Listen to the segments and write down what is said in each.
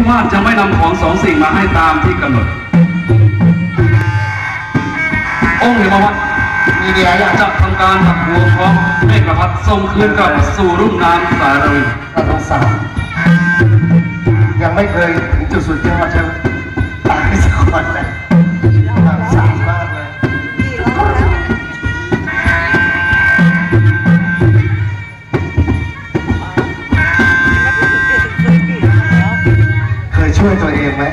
ชุมาศจะไม่นำของสองสิ่งมาให้ตามที่กำหนด องค์เหมวัดมีเดียอย่างจะทำการหักหัวของเมฆพัดส่งคืนกลับสู่รุ่มน้ำสารวินเราต้องสาวยังไม่เคย ช่วยตัวเองไหม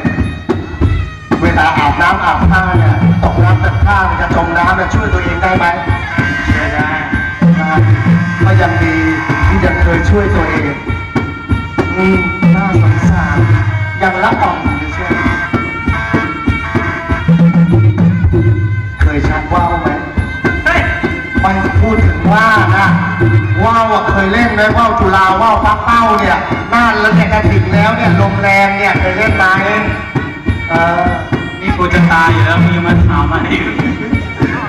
เวลาอาบน้ำอาบท่าเนี่ยตกน้ำตกท่าเนี่ยจะจมน้ำเนี่ยช่วยตัวเองได้ไหมช่วยได้ก็ยังดีที่ยังเคยช่วยตัวเองอืมน่าสงสารยังรักอ่อนอยู่ใช่ไหมเคยชักว่าวไหมไม่พูดถึงว่านะ ว่าวอะเคยเล่นไหมว่าวจุฬาว่าวพักเป้าเนี่ยน่านแล้วเนี่ยจะถึงแล้วเนี่ยลมแรงเนี่ยเคยเล่นไหมเออนี่กูจะตายอยู่แล้วมึงยังมาถามอะไรอีก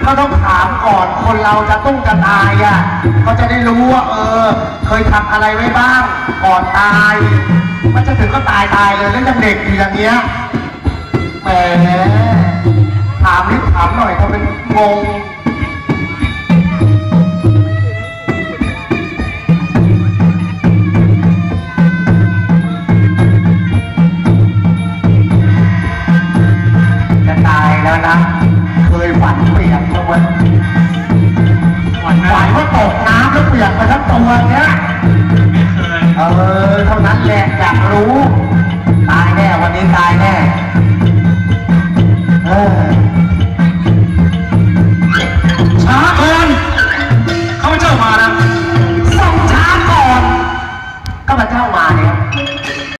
ก็ต้องถามก่อนคนเราจะต้องจะตายอะเขาจะได้รู้ว่าเออ เคยทำอะไรไว้บ้างก่อนตายมันจะถึงก็ตายตายเลยแล้วยังเด็กอยู่อย่างเงี้ยแหมถามนิดถามหน่อยเขาเป็นงง ตัวไหวไหมไหวว่าตกน้ำแล้วเปียกไปทั้งตัวเนี้ไม่เคยเออเท่านั้นแหละอยากรู้ ตายแน่วันนี้ตายแน่เออ